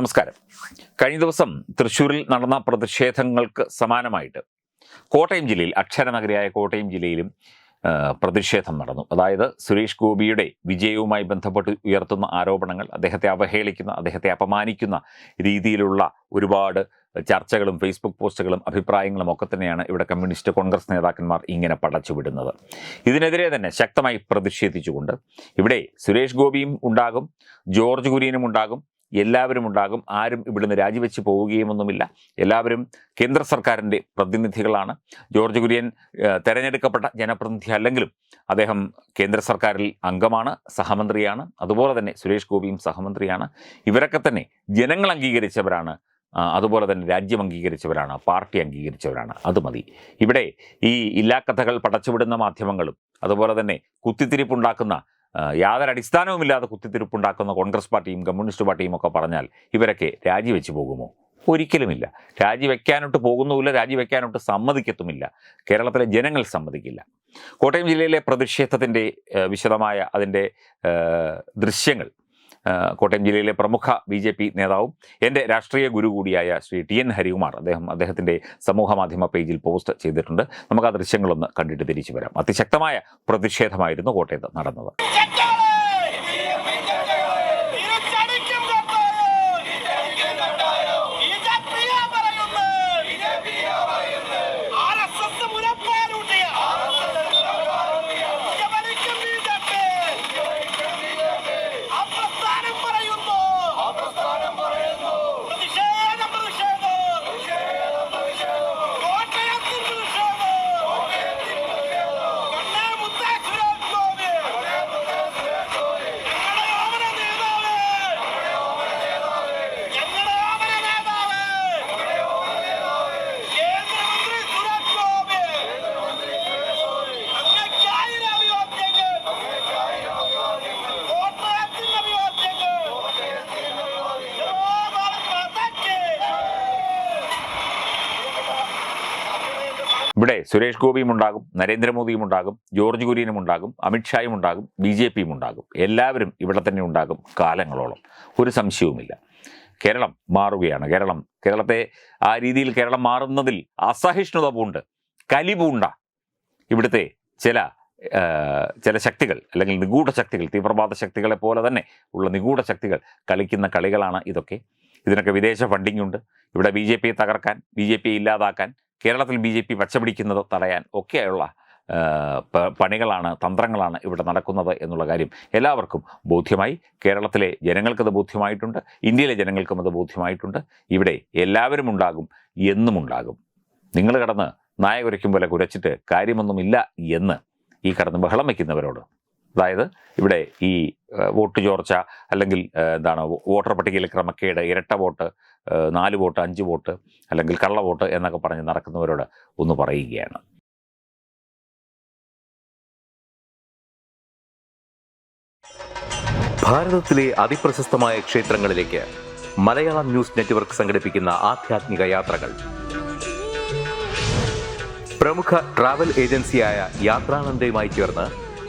നമസ്കാരം. കഴിഞ്ഞ ദിവസം തൃശ്ശൂരിൽ നടന്ന പ്രതിഷേധങ്ങൾക്ക് സമാനമായിട്ട് കോട്ടയം ജില്ലയിൽ അക്ഷരനഗരിയായ കോട്ടയം ജില്ലയിലും പ്രതിഷേധം നടന്നു. അതായത് സുരേഷ് ഗോപിയുടെ വിജയവുമായി ബന്ധപ്പെട്ട് ഉയർത്തുന്ന ആരോപണങ്ങൾ അദ്ദേഹത്തെ അവഹേളിക്കുന്ന അദ്ദേഹത്തെ അപമാനിക്കുന്ന രീതിയിലുള്ള ഒരുപാട് ചർച്ചകളും ഫേസ്ബുക്ക് പോസ്റ്റുകളും അഭിപ്രായങ്ങളും ഒക്കെ തന്നെയാണ് ഇവിടെ കമ്മ്യൂണിസ്റ്റ് കോൺഗ്രസ് നേതാക്കന്മാർ ഇങ്ങനെ പടച്ചുവിടുന്നത്. ഇതിനെതിരെ തന്നെ ശക്തമായി പ്രതിഷേധിച്ചുകൊണ്ട് ഇവിടെ സുരേഷ് ഗോപിയും ഉണ്ടാകും ജോർജ് കുര്യനും ഉണ്ടാകും എല്ലാവരും ഉണ്ടാകും. ആരും ഇവിടുന്ന് രാജിവെച്ച് പോവുകയുമൊന്നുമില്ല. എല്ലാവരും കേന്ദ്ര സർക്കാരിന്റെ പ്രതിനിധികളാണ്. ജോർജ് കുര്യൻ തെരഞ്ഞെടുക്കപ്പെട്ട ജനപ്രതിനിധി അല്ലെങ്കിലും അദ്ദേഹം കേന്ദ്ര സർക്കാരിൽ അംഗമാണ് സഹമന്ത്രിയാണ്. അതുപോലെ തന്നെ സുരേഷ് ഗോപിയും സഹമന്ത്രിയാണ്. ഇവരൊക്കെ തന്നെ ജനങ്ങൾ അംഗീകരിച്ചവരാണ്. അതുപോലെ തന്നെ രാജ്യം അംഗീകരിച്ചവരാണ് പാർട്ടി അംഗീകരിച്ചവരാണ്. അത് മതി. ഇവിടെ ഈ ഇല്ലാക്കഥകൾ പടച്ചുവിടുന്ന മാധ്യമങ്ങളും അതുപോലെ തന്നെ കുത്തിത്തിരിപ്പുണ്ടാക്കുന്ന യാതൊരു അടിസ്ഥാനവുമില്ലാതെ കുത്തിത്തിരിപ്പുണ്ടാക്കുന്ന കോൺഗ്രസ് പാർട്ടിയും കമ്മ്യൂണിസ്റ്റ് പാർട്ടിയും ഒക്കെ പറഞ്ഞാൽ ഇവരൊക്കെ രാജിവെച്ച് പോകുമോ? ഒരിക്കലുമില്ല. രാജിവെക്കാനോട്ട് പോകുന്നുമില്ല രാജിവെക്കാനോട്ട് സമ്മതിക്കത്തുമില്ല. കേരളത്തിലെ ജനങ്ങൾ സമ്മതിക്കില്ല. കോട്ടയം ജില്ലയിലെ പ്രതിഷേധത്തിന്റെ വിശദമായ അതിന്റെ ദൃശ്യങ്ങൾ കോട്ടയം ജില്ലയിലെ പ്രമുഖ ബി ജെ പി നേതാവും എന്റെ രാഷ്ട്രീയ ഗുരു കൂടിയായ ശ്രീ ടി എൻ ഹരികുമാർ അദ്ദേഹം അദ്ദേഹത്തിന്റെ സമൂഹമാധ്യമ പേജിൽ പോസ്റ്റ് ചെയ്തിട്ടുണ്ട്. നമുക്ക് ആ ദൃശ്യങ്ങളൊന്ന് കണ്ടിട്ട് തിരിച്ചു വരാം. അതിശക്തമായ പ്രതിഷേധമായിരുന്നു കോട്ടയത്ത് നടന്നത്. ഇവിടെ സുരേഷ് ഗോപിയും ഉണ്ടാകും നരേന്ദ്രമോദിയും ഉണ്ടാകും ജോർജ് കുര്യനും ഉണ്ടാകും അമിത്ഷായും ഉണ്ടാകും ബി ജെ പിയും ഉണ്ടാകും. എല്ലാവരും ഇവിടെ തന്നെ ഉണ്ടാകും കാലങ്ങളോളം. ഒരു സംശയവുമില്ല. കേരളം മാറുകയാണ്. കേരളം കേരളത്തെ ആ രീതിയിൽ കേരളം മാറുന്നതിൽ അസഹിഷ്ണുത പൂണ്ട് കലി പൂണ്ട ഇവിടുത്തെ ചില ചില ശക്തികൾ അല്ലെങ്കിൽ നിഗൂഢ ശക്തികൾ തീവ്രവാദ ശക്തികളെ പോലെ തന്നെ ഉള്ള നിഗൂഢ ശക്തികൾ കളിക്കുന്ന കളികളാണ് ഇതൊക്കെ. ഇതിനൊക്കെ വിദേശ ഫണ്ടിംഗ് ഉണ്ട്. ഇവിടെ ബി ജെ പിയെ തകർക്കാൻ ബി ജെ ഇല്ലാതാക്കാൻ കേരളത്തിൽ ബി ജെ പി പച്ചപിടിക്കുന്നത് തടയാൻ ഒക്കെയുള്ള പണികളാണ് തന്ത്രങ്ങളാണ് ഇവിടെ നടക്കുന്നത് എന്നുള്ള കാര്യം എല്ലാവർക്കും ബോധ്യമായി. കേരളത്തിലെ ജനങ്ങൾക്കത് ബോധ്യമായിട്ടുണ്ട്. ഇന്ത്യയിലെ ജനങ്ങൾക്കും അത് ബോധ്യമായിട്ടുണ്ട്. ഇവിടെ എല്ലാവരും ഉണ്ടാകും എന്നും ഉണ്ടാകും. നിങ്ങൾ കടന്ന് നായ കുരയ്ക്കും പോലെ കുരച്ചിട്ട് കാര്യമൊന്നുമില്ല എന്ന് ഈ കടന്ന് ബഹളം വയ്ക്കുന്നവരോട് അതായത് ഇവിടെ ഈ വോട്ട് ചോർച്ച അല്ലെങ്കിൽ എന്താണ് വോട്ടർ പട്ടികയിലെ ക്രമക്കേട് ഇരട്ട വോട്ട് നാല് വോട്ട് അഞ്ച് വോട്ട് അല്ലെങ്കിൽ കള്ള വോട്ട് എന്നൊക്കെ പറഞ്ഞ് നടക്കുന്നവരോട് ഒന്ന് പറയുകയാണ്. ഭാരതത്തിലെ അതിപ്രശസ്തമായ ക്ഷേത്രങ്ങളിലേക്ക് മലയാളം ന്യൂസ് നെറ്റ്വർക്ക് സംഘടിപ്പിക്കുന്ന ആധ്യാത്മിക യാത്രകൾ. പ്രമുഖ ട്രാവൽ ഏജൻസിയായ യാത്രാനന്ദയുമായി ചേർന്ന്